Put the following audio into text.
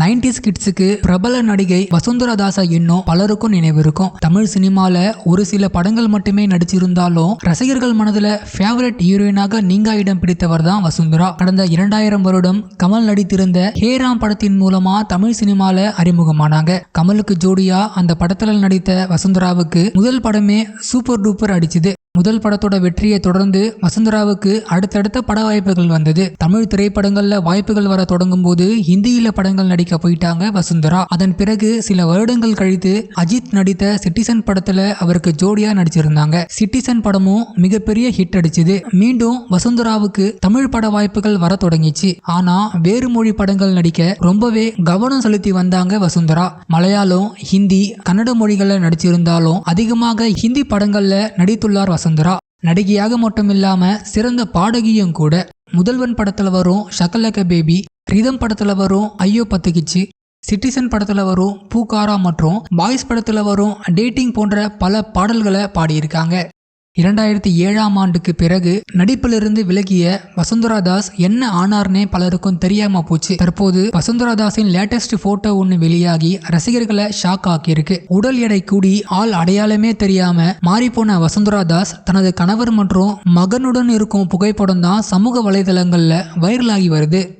Nineties கிட்ஸுக்கு பிரபல நடிகை வசுந்தரா தாசா இன்னும் பலருக்கும் நினைவு இருக்கும் தமிழ் சினிமால ஒரு சில படங்கள் மட்டுமே நடிச்சிருந்தாலும் ரசிகர்கள் மனதில் ஃபேவரட் ஹீரோயினாக நீங்கா இடம் பிடித்தவர் தான் வசுந்தரா. கடந்த இரண்டாயிரம் வருடம் கமல் நடித்திருந்த ஹேராம் படத்தின் மூலமா தமிழ் சினிமால அறிமுகமானாங்க. கமலுக்கு ஜோடியா அந்த படத்தில் நடித்த வசுந்தராவுக்கு முதல் படமே சூப்பர் டூப்பர் அடிச்சுது. முதல் படத்தோட வெற்றியை தொடர்ந்து வசுந்தராவுக்கு அடுத்தடுத்த பட வாய்ப்புகள் வந்தது. தமிழ் திரைப்படங்கள்ல வாய்ப்புகள் வர தொடங்கும் போது ஹிந்தியில படங்கள் நடிக்க போயிட்டாங்க வசுந்தரா. அதன் பிறகு சில வருடங்கள் கழித்து அஜித் நடித்த சிட்டிசன் படத்துல அவருக்கு ஜோடியா நடிச்சிருந்தாங்க. சிட்டிசன் படமும் மிகப்பெரிய ஹிட் அடிச்சது. மீண்டும் வசுந்தராவுக்கு தமிழ் பட வாய்ப்புகள் வர தொடங்கிச்சு. ஆனா வேறு மொழி படங்கள் நடிக்க ரொம்பவே கவனம் செலுத்தி வந்தாங்க வசுந்தரா. மலையாளம் ஹிந்தி கன்னட மொழிகள்ல நடிச்சிருந்தாலும் அதிகமாக ஹிந்தி படங்கள்ல நடித்துள்ளார் வசுந்தரா நடிகையாக மட்டுமில்லாமல் சிறந்த பாடகியும் கூட. முதல்வன் படத்துல வரும் ஷக்கலக்க பேபி ரிதம் படத்துல வரும் ஐயோ பத்துக்கிச்சு சிட்டிசன் படத்துல வரும் பூக்காரா மற்றும் பாய்ஸ் படத்துல வரும் டேட்டிங் போன்ற பல பாடல்களை பாடியிருக்காங்க. இரண்டாயிரத்தி ஏழாம் ஆண்டுக்கு பிறகு நடிப்பிலிருந்து விலகிய வசுந்தரா தாஸ் என்ன ஆனார்னே பலருக்கும் தெரியாம போச்சு. தற்போது வசுந்தரா தாஸின் லேட்டஸ்ட் போட்டோ ஒன்று வெளியாகி ரசிகர்களை ஷாக் ஆக்கியிருக்கு. உடல் எடை கூடி ஆள் அடையாளமே தெரியாம மாறிப்போன வசுந்தரா தாஸ் தனது கணவர் மற்றும் மகனுடன் இருக்கும் புகைப்படம் தான் சமூக வலைதளங்கள்ல வைரலாகி வருது.